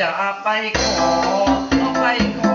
จะไปขอไปขอ